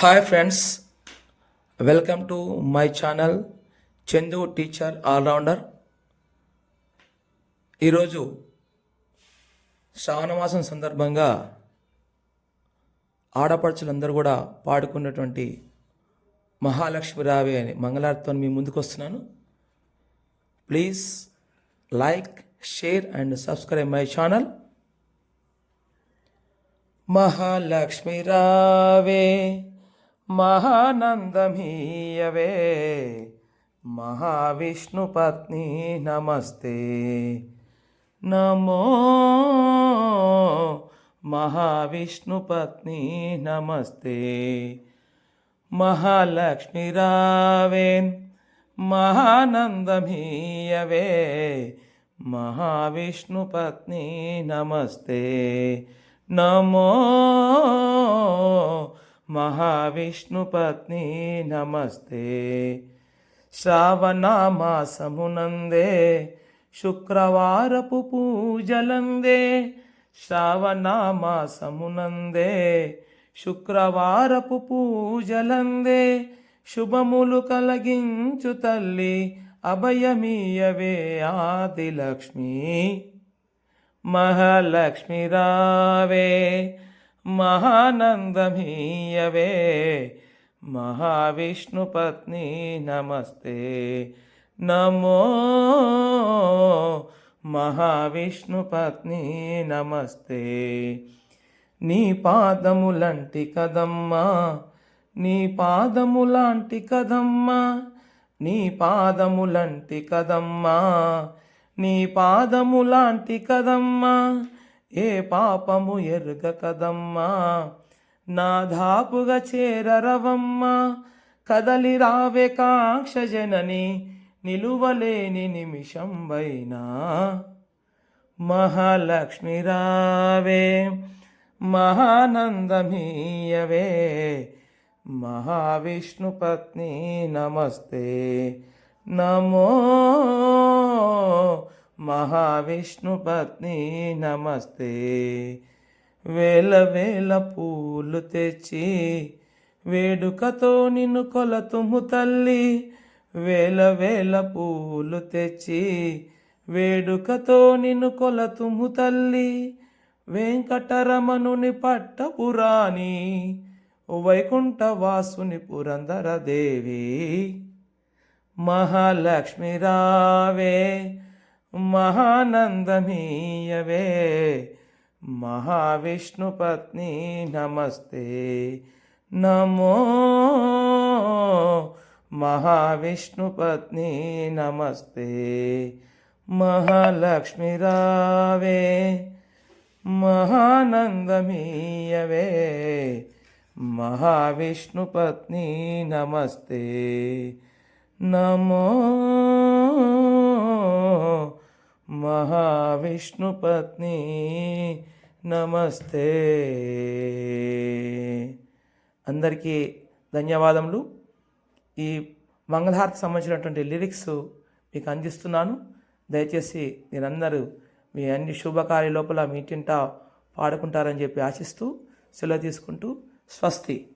Hi friends welcome to my channel Chandu teacher allrounder ఈరోజు శ్రావణమాసం సందర్భంగా ఆడపడుచులందరూ కూడా పాడుకున్నటువంటి మహాలక్ష్మి రావే అని మంగళార్తో మీ ముందుకు వస్తున్నాను. Please like share and subscribe my channel Mahalakshmi రావే. మహానందమీయవే మహావిష్ణు పత్ని నమస్తే నమో మహావిష్ణు పత్ని నమస్తే మహాలక్ష్మి రావేన్ మహానందమీయవే మహావిష్ణు పత్ని నమస్తే. నమో మహావిష్ణు శ్రావణమాసమునందే శుక్రవారపు పూజలందే. శ్రావణమాసమునందే శుక్రవారపు పూజలందే. శుభములు కలిగించు తల్లి అభయమీయవే ఆదిలక్ష్మి. మహాలక్ష్మి రావే. మహానందమీయవే. మహావిష్ణు పత్ని నమస్తే. నమో మహావిష్ణు పత్ని నమస్తే. నీ పాదములంటి కదమ్మా నీ పాదములాంటి కదమ్మా నీ పాదములంటి కదమ్మా నీ పాదములాంటి కదమ్మా ఏ పాపము ఎరుగ కదమ్మా? నా ధాపుగా చేరరవమ్మా. కదలి రావే కాంక్ష జనని నిలువలేని నిమిషం వైనా మహాలక్ష్మి రావే మహానందమీయవే. మహావిష్ణు పత్ని నమస్తే. నమో మహావిష్ణు పత్ని నమస్తే. వేల వేల పూలు తెచ్చి వేడుకతో నిన్ను కొలతుము తల్లి. వేల వేల పూలు తెచ్చి వేడుకతో నిన్ను కొలతుము తల్లి. వెంకటరమణుని పట్టపురాణి వైకుంఠవాసుని పురంధరదేవి మహాలక్ష్మి రావే మహానందమీయవే మహావిష్ణు పత్ని నమస్తే. నమో మహావిష్ణు పత్ని నమస్తే. మహాలక్ష్మి రావే. మహానందమీయవే మహావిష్ణు పత్ని నమస్తే. నమో మహావిష్ణు పత్ని నమస్తే. అందరికీ ధన్యవాదములు. ఈ మంగళహారతి సంబంధించినటువంటి లిరిక్స్ మీకు అందిస్తున్నాను. దయచేసి మీరందరూ మీ అన్ని శుభకార్య లోపల మీ తింటా పాడుకుంటారని చెప్పి ఆశిస్తూ సెలవు తీసుకుంటూ స్వస్తి.